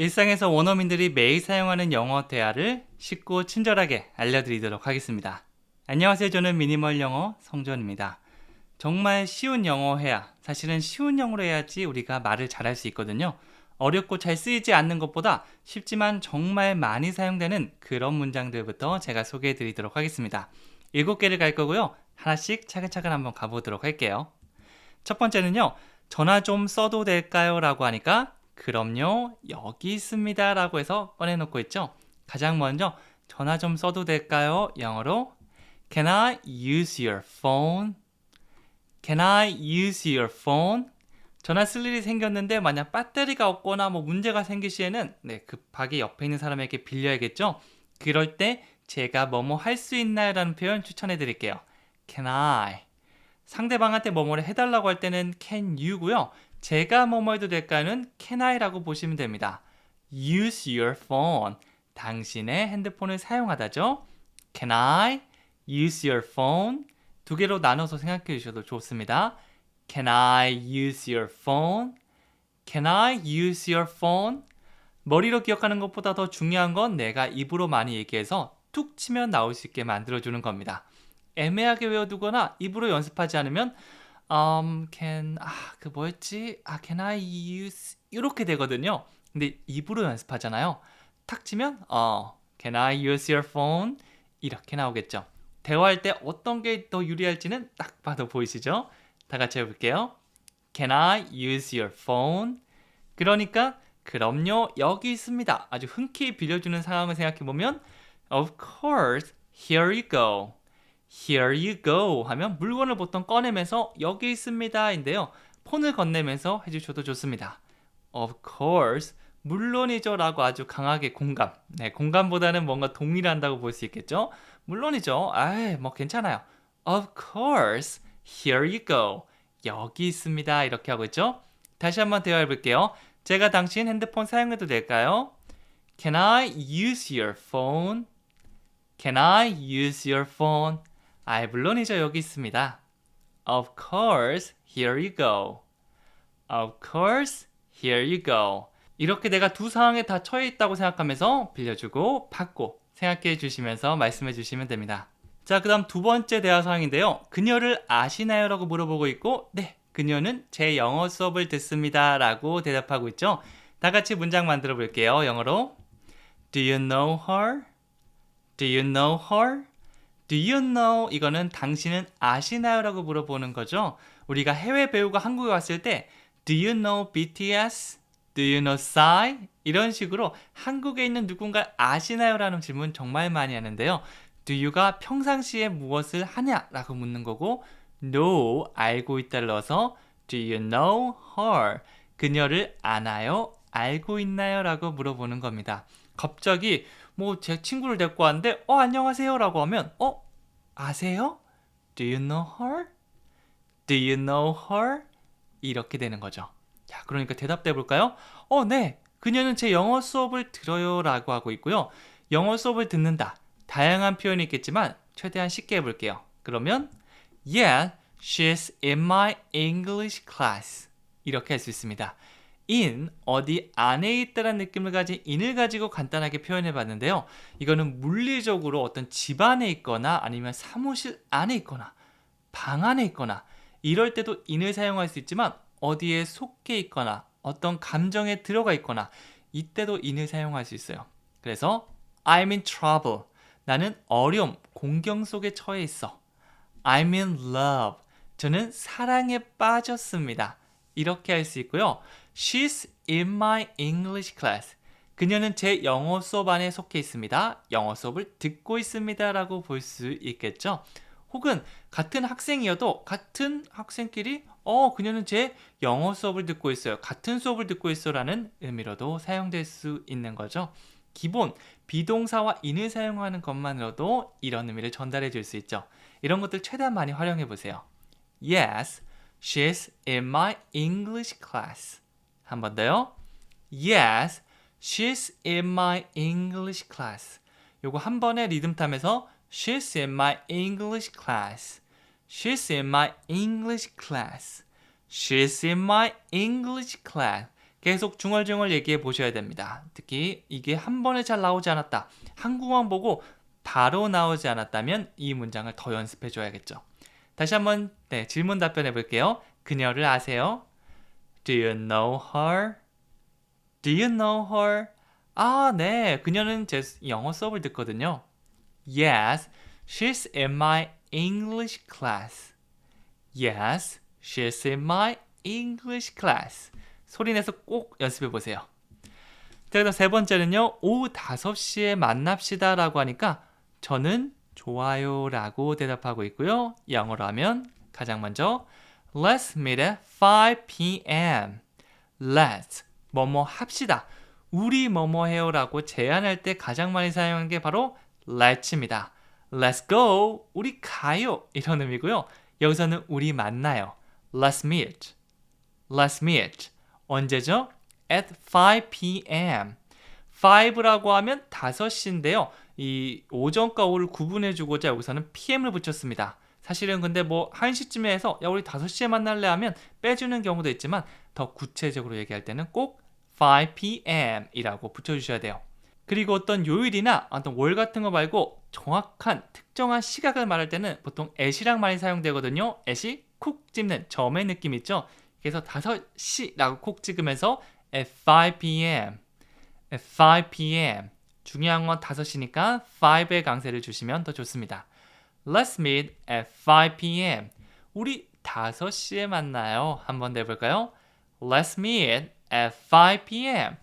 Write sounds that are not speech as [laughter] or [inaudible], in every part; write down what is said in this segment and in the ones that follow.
일상에서 원어민들이 매일 사용하는 영어 대화를 쉽고 친절하게 알려드리도록 하겠습니다. 안녕하세요. 저는 미니멀 영어 성전입니다. 정말 쉬운 영어 해야 사실은 쉬운 영어로 해야지 우리가 말을 잘할 수 있거든요. 어렵고 잘 쓰이지 않는 것보다 쉽지만 정말 많이 사용되는 그런 문장들부터 제가 소개해 드리도록 하겠습니다. 일곱 개를 갈 거고요. 하나씩 차근차근 한번 가보도록 할게요. 첫 번째는요. 전화 좀 써도 될까요? 라고 하니까 그럼요. 여기 있습니다. 라고 해서 꺼내놓고 있죠. 가장 먼저 전화 좀 써도 될까요? 영어로 Can I use your phone? Can I use your phone? 전화 쓸 일이 생겼는데 만약 배터리가 없거나 뭐 문제가 생길 시에는 네, 급하게 옆에 있는 사람에게 빌려야겠죠. 그럴 때 제가 뭐뭐 할 수 있나요? 라는 표현 추천해 드릴게요. Can I? 상대방한테 뭐뭐를 해달라고 할 때는 can you고요. 제가 뭐뭐 해도 될까는 can I라고 보시면 됩니다. Use your phone. 당신의 핸드폰을 사용하다죠. Can I use your phone? 두 개로 나눠서 생각해 주셔도 좋습니다. Can I use your phone? Can I use your phone? 머리로 기억하는 것보다 더 중요한 건 내가 입으로 많이 얘기해서 툭 치면 나올 수 있게 만들어주는 겁니다. 애매하게 외워두거나 입으로 연습하지 않으면 um, can 아 그 뭐였지? 아 can I use 이렇게 되거든요. 근데 입으로 연습하잖아요. 탁 치면 어 can I use your phone 이렇게 나오겠죠. 대화할 때 어떤 게 더 유리할지는 딱 봐도 보이시죠? 다 같이 해볼게요. Can I use your phone? 그러니까 그럼요 여기 있습니다. 아주 흔쾌히 빌려주는 상황을 생각해 보면 Of course, here you go. Here you go 하면 물건을 보통 꺼내면서 여기 있습니다 인데요. 폰을 건네면서 해주셔도 좋습니다. Of course, 물론이죠 라고 아주 강하게 공감. 네, 공감보다는 뭔가 동일한다고 볼 수 있겠죠? 물론이죠. 아이, 뭐 괜찮아요. Of course, here you go. 여기 있습니다. 이렇게 하고 있죠? 다시 한번 대화해 볼게요. 제가 당신 핸드폰 사용해도 될까요? Can I use your phone? Can I use your phone? 아, 물론이죠. 여기 있습니다. Of course, here you go. Of course, here you go. 이렇게 내가 두 상황에 다 처해 있다고 생각하면서 빌려주고 받고 생각해 주시면서 말씀해 주시면 됩니다. 자, 그 다음 두 번째 대화 상황인데요. 그녀를 아시나요? 라고 물어보고 있고, 네, 그녀는 제 영어 수업을 듣습니다. 라고 대답하고 있죠. 다 같이 문장 만들어 볼게요. 영어로. Do you know her? Do you know her? Do you know? 이거는 당신은 아시나요? 라고 물어보는 거죠. 우리가 해외 배우가 한국에 왔을 때 Do you know BTS? Do you know Psy? 이런 식으로 한국에 있는 누군가 아시나요? 라는 질문 정말 많이 하는데요. Do you가 평상시에 무엇을 하냐? 라고 묻는 거고 No, 알고 있다를 넣어서 Do you know her? 그녀를 아나요? 알고 있나요? 라고 물어보는 겁니다. 갑자기 뭐 제 친구를 데리고 왔는데 어 안녕하세요 라고 하면 어 아세요? Do you know her? Do you know her? 이렇게 되는 거죠. 자, 그러니까 대답해 볼까요? 어, 네. 그녀는 제 영어 수업을 들어요 라고 하고 있고요. 영어 수업을 듣는다. 다양한 표현이 있겠지만 최대한 쉽게 해 볼게요. 그러면 Yeah, she's in my English class. 이렇게 할 수 있습니다. In 어디 안에 있다는 느낌을 가진 in을 가지고 간단하게 표현해 봤는데요. 이거는 물리적으로 어떤 집 안에 있거나 아니면 사무실 안에 있거나 방 안에 있거나 이럴 때도 in을 사용할 수 있지만 어디에 속해 있거나 어떤 감정에 들어가 있거나 이때도 in을 사용할 수 있어요. 그래서 I'm in trouble. 나는 어려움, 공경 속에 처해 있어. I'm in love. 저는 사랑에 빠졌습니다. 이렇게 할 수 있고요. She's in my English class. 그녀는 제 영어 수업 안에 속해 있습니다. 영어 수업을 듣고 있습니다. 라고 볼 수 있겠죠. 혹은 같은 학생이어도 같은 학생끼리 어, 그녀는 제 영어 수업을 듣고 있어요. 같은 수업을 듣고 있어 라는 의미로도 사용될 수 있는 거죠. 기본 비동사와 인을 사용하는 것만으로도 이런 의미를 전달해 줄 수 있죠. 이런 것들 최대한 많이 활용해 보세요. Yes, she's in my English class. 한 번 더요. Yes, she's in my English class. 요거 한 번에 리듬 타면서 She's in my English class. She's in my English class. She's in my English class. 계속 중얼중얼 얘기해 보셔야 됩니다. 특히 이게 한 번에 잘 나오지 않았다. 한국어만 보고 바로 나오지 않았다면 이 문장을 더 연습해 줘야겠죠. 다시 한번 네, 질문 답변해 볼게요. 그녀를 아세요? Do you know her? Do you know her? 아, 네. 그녀는 제 영어 수업을 듣거든요. Yes, she's in my English class. Yes, she's in my English class. 소리 내서 꼭 연습해 보세요. 자, 그다음 세 번째는요. 오후 5시에 만납시다 라고 하니까 저는 좋아요 라고 대답하고 있고요. 영어로 하면 가장 먼저 Let's meet at 5 p.m. Let's 뭐뭐 합시다. 우리 뭐뭐 해요라고 제안할 때 가장 많이 사용하는 게 바로 let's입니다. Let's go. 우리 가요. 이런 의미고요. 여기서는 우리 만나요. Let's meet. Let's meet. 언제죠? At 5 p.m. 5라고 하면 5시인데요. 이 오전과 오후를 구분해 주고자 여기서는 PM을 붙였습니다. 사실은 근데 뭐 1시쯤에 해서 야 우리 5시에 만날래 하면 빼주는 경우도 있지만 더 구체적으로 얘기할 때는 꼭 5 p.m. 이라고 붙여주셔야 돼요. 그리고 어떤 요일이나 어떤 월 같은 거 말고 정확한 특정한 시각을 말할 때는 보통 at이랑 많이 사용되거든요. at이 콕 집는 점의 느낌 있죠? 그래서 5시라고 콕 찍으면서 at 5 p.m. at 5 p.m. 중요한 건 5시니까 5의 강세를 주시면 더 좋습니다. Let's meet at 5 p.m. 우리 5시에 만나요. 한번 내볼까요? Let's meet at 5 p.m.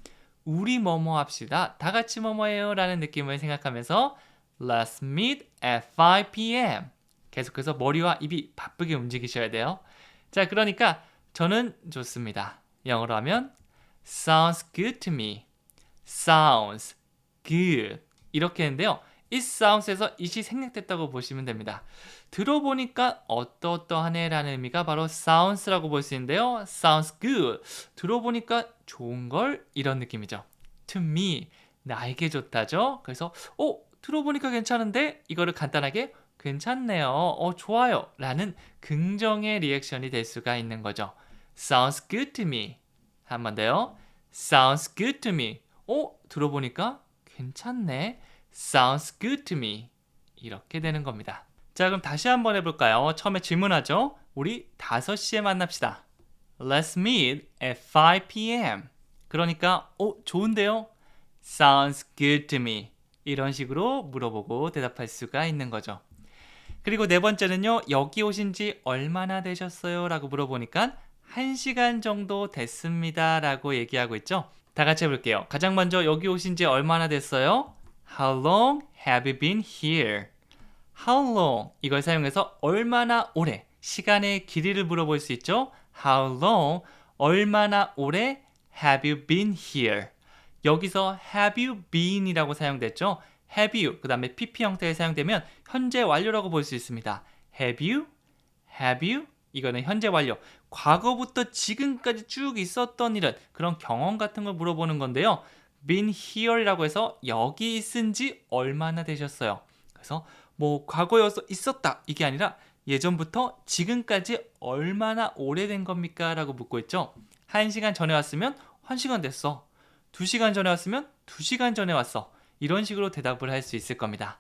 우리 뭐뭐 합시다. 다 같이 뭐뭐해요. 라는 느낌을 생각하면서 Let's meet at 5 p.m. 계속해서 머리와 입이 바쁘게 움직이셔야 돼요. 자, 그러니까 저는 좋습니다. 영어로 하면 sounds good to me. sounds good. 이렇게 했는데요. Sounds에서 it이 생략됐다고 보시면 됩니다. 들어보니까 어떠어떠하네라는 의미가 바로 sounds라고 볼 수 있는데요. sounds good. 들어보니까 좋은 걸 이런 느낌이죠. to me 나에게 좋다죠. 그래서 어 들어보니까 괜찮은데 이거를 간단하게 괜찮네요. 어 좋아요. 라는 긍정의 리액션이 될 수가 있는 거죠. sounds good to me. 한 번 더요. sounds good to me. 어 들어보니까 괜찮네. Sounds good to me. 이렇게 되는 겁니다. 자, 그럼 다시 한번 해볼까요? 처음에 질문하죠. 우리 5시에 만납시다. Let's meet at 5 p.m. 그러니까, 어, 좋은데요? Sounds good to me. 이런 식으로 물어보고 대답할 수가 있는 거죠. 그리고 네 번째는요, 여기 오신 지 얼마나 되셨어요? 라고 물어보니까 1시간 정도 됐습니다. 라고 얘기하고 있죠. 다 같이 해볼게요. 가장 먼저 여기 오신 지 얼마나 됐어요? How long have you been here? How long 이걸 사용해서 얼마나 오래 시간의 길이를 물어볼 수 있죠. How long 얼마나 오래 have you been here? 여기서 have you been이라고 사용됐죠. have you 그 다음에 pp 형태에 사용되면 현재 완료라고 볼 수 있습니다. have you, have you 이거는 현재 완료. 과거부터 지금까지 쭉 있었던 일은 그런 경험 같은 걸 물어보는 건데요. Been here이라고 해서 여기 있은 지 얼마나 되셨어요? 그래서 뭐 과거여서 있었다 이게 아니라 예전부터 지금까지 얼마나 오래된 겁니까? 라고 묻고 있죠. 1시간 전에 왔으면 1시간 됐어. 2시간 전에 왔으면 2시간 전에 왔어. 이런 식으로 대답을 할 수 있을 겁니다.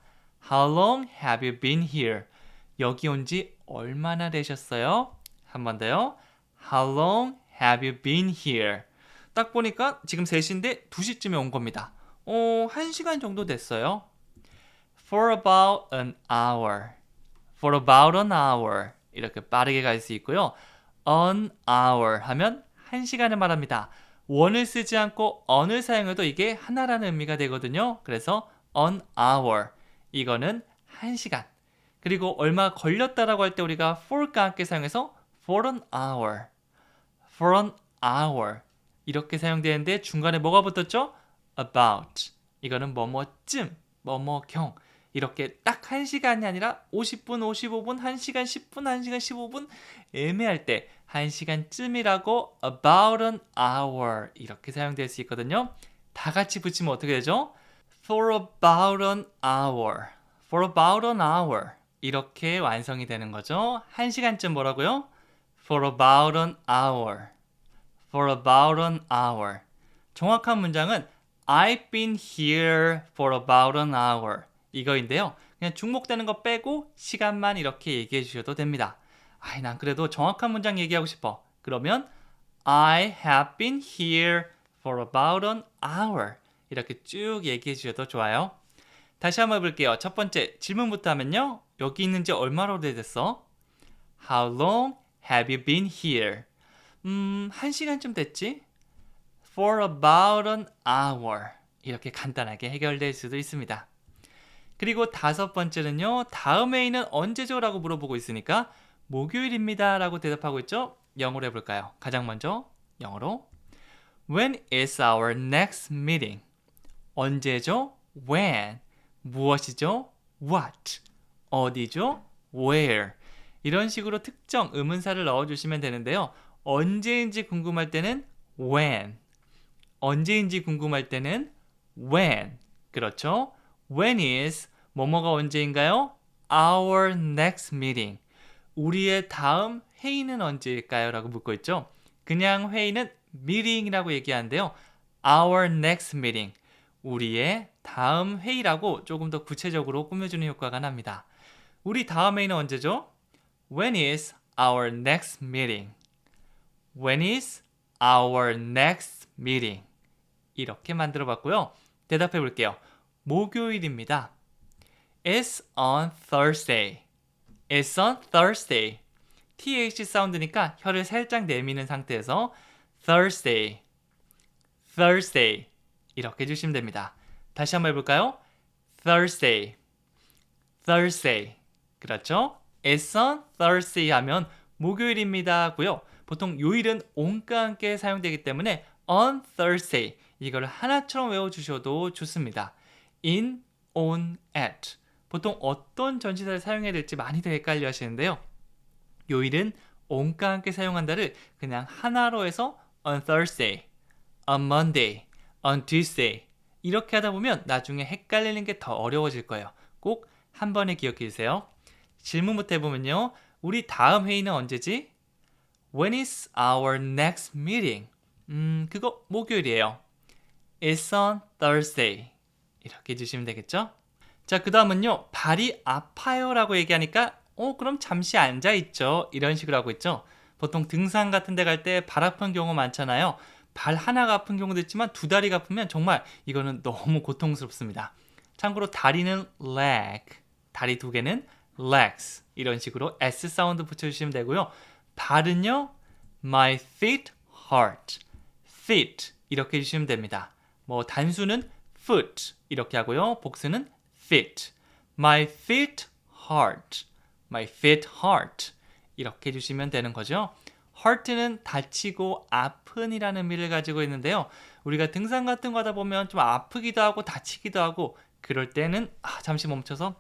How long have you been here? 여기 온 지 얼마나 되셨어요? 한 번 더요. How long have you been here? 딱 보니까 지금 3시인데 2시쯤에 온 겁니다. 어, 1시간 정도 됐어요. For about an hour. For about an hour. 이렇게 빠르게 갈 수 있고요. An hour 하면 1시간을 말합니다. 원을 쓰지 않고 on을 사용해도 이게 하나라는 의미가 되거든요. 그래서 an hour. 이거는 1시간. 그리고 얼마 걸렸다라고 할 때 우리가 for과 함께 사용해서 for an hour. for an hour. 이렇게 사용되는데 중간에 뭐가 붙었죠? about. 이거는 뭐뭐쯤, 뭐뭐경. 이렇게 딱 1시간이 아니라 50분, 55분, 1시간 10분, 1시간 15분 애매할 때 1시간쯤이라고 about an hour 이렇게 사용될 수 있거든요. 다 같이 붙이면 어떻게 되죠? for about an hour. for about an hour. 이렇게 완성이 되는 거죠. 1시간쯤 뭐라고요? for about an hour. For about an hour. 정확한 문장은 I've been here for about an hour. 이거인데요. 그냥 중복되는 거 빼고 시간만 이렇게 얘기해 주셔도 됩니다. 아이, 난 그래도 정확한 문장 얘기하고 싶어. 그러면 I have been here for about an hour. 이렇게 쭉 얘기해 주셔도 좋아요. 다시 한번 해볼게요. 첫 번째 질문부터 하면요. 여기 있는 지 얼마나 오래됐어? How long have you been here? 음, 한 시간쯤 됐지? For about an hour. 이렇게 간단하게 해결될 수도 있습니다. 그리고 다섯 번째는요. 다음에 있는 언제죠? 라고 물어보고 있으니까 목요일입니다. 라고 대답하고 있죠? 영어로 해볼까요? 가장 먼저 영어로 When is our next meeting? 언제죠? When. 무엇이죠? What. 어디죠? Where. 이런 식으로 특정 의문사를 넣어주시면 되는데요. 언제인지 궁금할 때는 when. 언제인지 궁금할 때는 when. 그렇죠? When is 뭐뭐가 언제인가요? Our next meeting. 우리의 다음 회의는 언제일까요? 라고 묻고 있죠. 그냥 회의는 meeting이라고 얘기하는데요. Our next meeting. 우리의 다음 회의라고 조금 더 구체적으로 꾸며주는 효과가 납니다. 우리 다음 회의는 언제죠? When is our next meeting? When is our next meeting? 이렇게 만들어 봤고요. 대답해 볼게요. 목요일입니다. It's on Thursday. It's on Thursday. TH 사운드니까 혀를 살짝 내미는 상태에서 Thursday, Thursday 이렇게 해주시면 됩니다. 다시 한번 해볼까요? Thursday, Thursday 그렇죠? It's on Thursday 하면 목요일입니다 고요. 보통 요일은 on과 함께 사용되기 때문에 on Thursday 이거를 하나처럼 외워주셔도 좋습니다. in, on, at 보통 어떤 전치사를 사용해야 될지 많이들 헷갈려 하시는데요. 요일은 on과 함께 사용한다를 그냥 하나로 해서 on Thursday, on Monday, on Tuesday 이렇게 하다 보면 나중에 헷갈리는 게 더 어려워질 거예요. 꼭 한 번에 기억해 주세요. 질문부터 해보면요. 우리 다음 회의는 언제지? When is our next meeting? 음, 그거 목요일이에요. It's on Thursday. 이렇게 해주시면 되겠죠? 자, 그 다음은요. 발이 아파요 라고 얘기하니까 어, 그럼 잠시 앉아있죠. 이런 식으로 하고 있죠. 보통 등산 같은 데 갈 때 발 아픈 경우 많잖아요. 발 하나가 아픈 경우도 있지만 두 다리가 아프면 정말 이거는 너무 고통스럽습니다. 참고로 다리는 leg, 다리 두 개는 legs 이런 식으로 s 사운드 붙여주시면 되고요. 발은요, my feet hurt, feet 이렇게 해주시면 됩니다. 뭐 단수는 foot 이렇게 하고요. 복수는 feet, my feet hurt, my feet hurt 이렇게 해주시면 되는 거죠. hurt는 다치고 아픈이라는 의미를 가지고 있는데요. 우리가 등산 같은 거 하다 보면 좀 아프기도 하고 다치기도 하고 그럴 때는 아, 잠시 멈춰서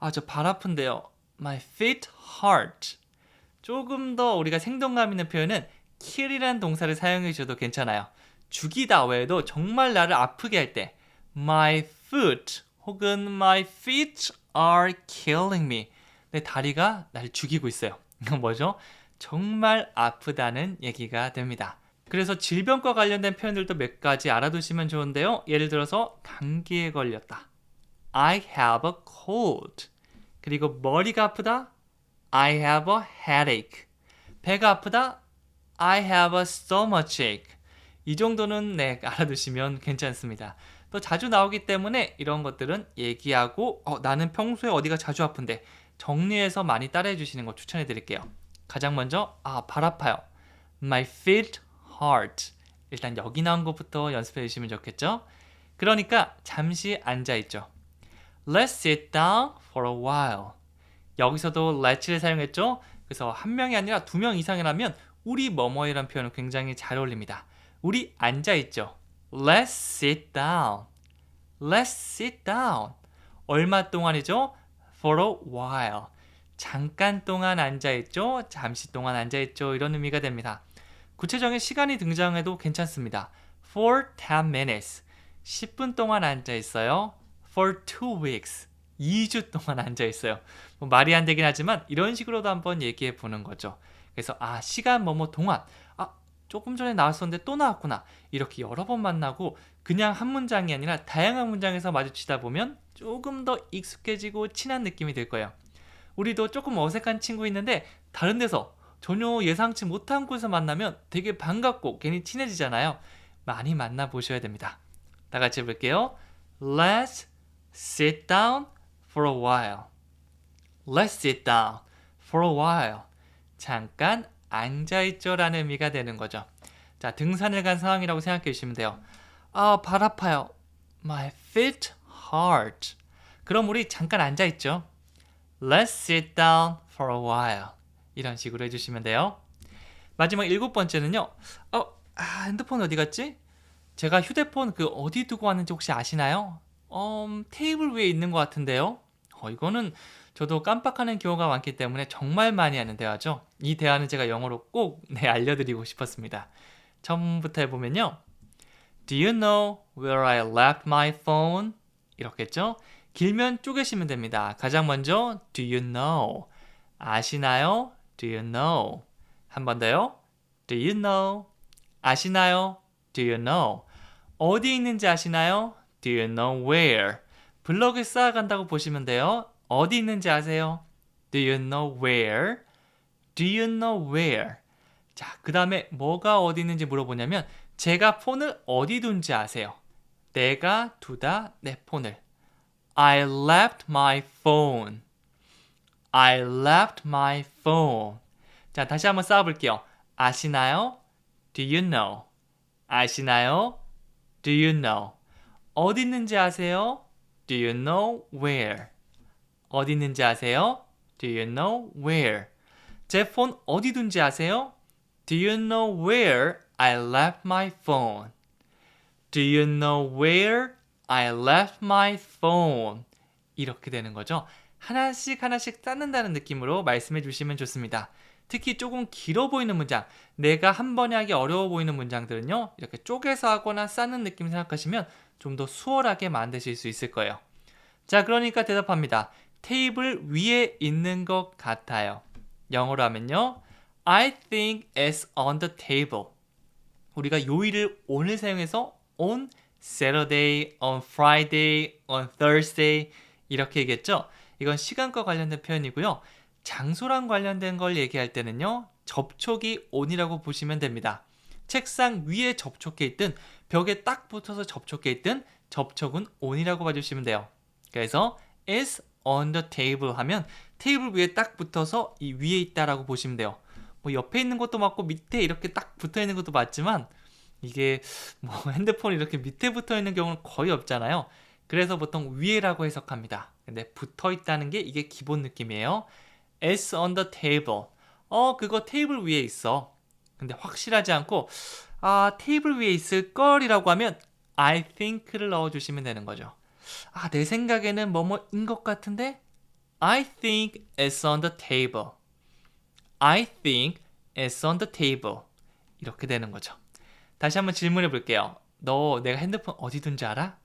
아 저 발 아픈데요. My feet hurt. 조금 더 우리가 생동감 있는 표현은 kill이라는 동사를 사용해 주셔도 괜찮아요. 죽이다 외에도 정말 나를 아프게 할 때 my foot 혹은 my feet are killing me. 내 다리가 날 죽이고 있어요. [laughs] 이건 뭐죠? 정말 아프다는 얘기가 됩니다. 그래서 질병과 관련된 표현들도 몇 가지 알아두시면 좋은데요. 예를 들어서 감기에 걸렸다. I have a cold. 그리고 머리가 아프다. I have a headache. 배가 아프다. I have a stomachache. 이 정도는 네, 알아두시면 괜찮습니다. 또 자주 나오기 때문에 이런 것들은 얘기하고 어, 나는 평소에 어디가 자주 아픈데 정리해서 많이 따라해 주시는 거 추천해 드릴게요. 가장 먼저 아, 발 아파요. My feet hurt. 일단 여기 나온 것부터 연습해 주시면 좋겠죠? 그러니까 잠시 앉아 있죠. Let's sit down for a while. 여기서도 let's를 사용했죠? 그래서 한 명이 아니라 두 명 이상이라면 우리 뭐뭐이란 표현은 굉장히 잘 어울립니다. 우리 앉아 있죠. Let's sit down. Let's sit down. 얼마 동안이죠? For a while. 잠깐 동안 앉아 있죠? 잠시 동안 앉아 있죠? 이런 의미가 됩니다. 구체적인 시간이 등장해도 괜찮습니다. For 10 minutes. 10분 동안 앉아 있어요. For 2 weeks. 2주 동안 [laughs] 앉아 있어요. 뭐 말이 안 되긴 하지만 이런 식으로도 한번 얘기해 보는 거죠. 그래서 아 시간 뭐뭐 동안 아 조금 전에 나왔었는데 또 나왔구나. 이렇게 여러 번 만나고 그냥 한 문장이 아니라 다양한 문장에서 마주치다 보면 조금 더 익숙해지고 친한 느낌이 들 거예요. 우리도 조금 어색한 친구 있는데 다른 데서 전혀 예상치 못한 곳에서 만나면 되게 반갑고 괜히 친해지잖아요. 많이 만나 보셔야 됩니다. 다 같이 해볼게요. Let's sit down for a while. Let's sit down for a while. 잠깐 앉아있죠라는 의미가 되는 거죠. 자, 등산을 간 상황이라고 생각해 주시면 돼요. 아, 발 아파요. My feet hurt. 그럼 우리 잠깐 앉아있죠. Let's sit down for a while. 이런 식으로 해주시면 돼요. 마지막 일곱 번째는요. 어, 아, 핸드폰 어디 갔지? 제가 휴대폰 그 어디 두고 왔는지 혹시 아시나요? 음, 테이블 위에 있는 것 같은데요. 어, 이거는 저도 깜빡하는 경우가 많기 때문에 정말 많이 하는 대화죠. 이 대화는 제가 영어로 꼭 네, 알려드리고 싶었습니다. 처음부터 해보면요. Do you know where I left my phone? 이렇겠죠? 길면 쪼개시면 됩니다. 가장 먼저 Do you know? 아시나요? Do you know? 한 번 더요. Do you know? 아시나요? Do you know? 어디 있는지 아시나요? Do you know where? 블럭을 쌓아간다고 보시면 돼요. 어디 있는지 아세요? Do you know where? Do you know where? 자, 그 다음에 뭐가 어디 있는지 물어보냐면 제가 폰을 어디 둔지 아세요? 내가 두다 내 폰을. I left my phone. I left my phone. 자, 다시 한번 쌓아볼게요. 아시나요? Do you know? 아시나요? Do you know? 어디 있는지 아세요? Do you know where? 어디 있는지 아세요? Do you know where? 제 폰 어디 둔지 아세요? Do you know where I left my phone? Do you know where I left my phone? 이렇게 되는 거죠. 하나씩 하나씩 쌓는다는 느낌으로 말씀해 주시면 좋습니다. 특히 조금 길어 보이는 문장, 내가 한 번에 하기 어려워 보이는 문장들은요, 이렇게 쪼개서 하거나 쌓는 느낌 생각하시면 좀 더 수월하게 만드실 수 있을 거예요. 자, 그러니까 대답합니다. 테이블 위에 있는 것 같아요. 영어로 하면요. I think it's on the table. 우리가 요일을 오늘 사용해서 on Saturday, on Friday, on Thursday 이렇게 얘기했죠. 이건 시간과 관련된 표현이고요. 장소랑 관련된 걸 얘기할 때는요. 접촉이 on이라고 보시면 됩니다. 책상 위에 접촉해 있든 벽에 딱 붙어서 접촉해 있든 접촉은 on이라고 봐주시면 돼요. 그래서 is on the table 하면 테이블 위에 딱 붙어서 이 위에 있다라고 보시면 돼요. 뭐 옆에 있는 것도 맞고 밑에 이렇게 딱 붙어 있는 것도 맞지만 이게 뭐 [laughs] 핸드폰이 이렇게 밑에 붙어 있는 경우는 거의 없잖아요. 그래서 보통 위에라고 해석합니다. 근데 붙어 있다는 게 이게 기본 느낌이에요. It's on the table. 어, 그거 테이블 위에 있어. 근데 확실하지 않고 아, 테이블 위에 있을 걸이라고 하면 I think를 넣어 주시면 되는 거죠. 아, 내 생각에는 뭐뭐인 것 같은데 I think it's on the table. I think it's on the table. 이렇게 되는 거죠. 다시 한번 질문해 볼게요. 너 내가 핸드폰 어디 둔지 알아?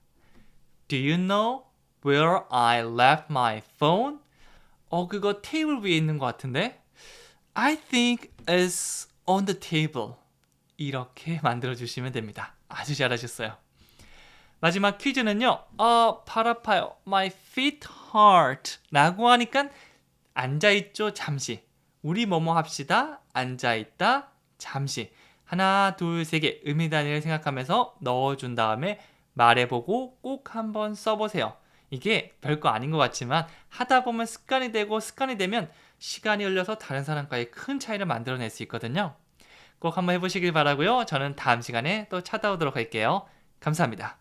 Do you know where I left my phone? 어, 그거 테이블 위에 있는 것 같은데? I think it's on the table. 이렇게 만들어 주시면 됩니다. 아주 잘하셨어요. 마지막 퀴즈는요. 어, 발 아파요. My feet hurt. 라고 하니까 앉아있죠. 잠시. 우리 뭐뭐 합시다. 앉아있다. 잠시. 하나, 둘, 세 개 의미 단위를 생각하면서 넣어준 다음에 말해보고 꼭 한번 써보세요. 이게 별거 아닌 것 같지만 하다 보면 습관이 되고 습관이 되면 시간이 흘려서 다른 사람과의 큰 차이를 만들어낼 수 있거든요. 꼭 한번 해보시길 바라고요. 저는 다음 시간에 또 찾아오도록 할게요. 감사합니다.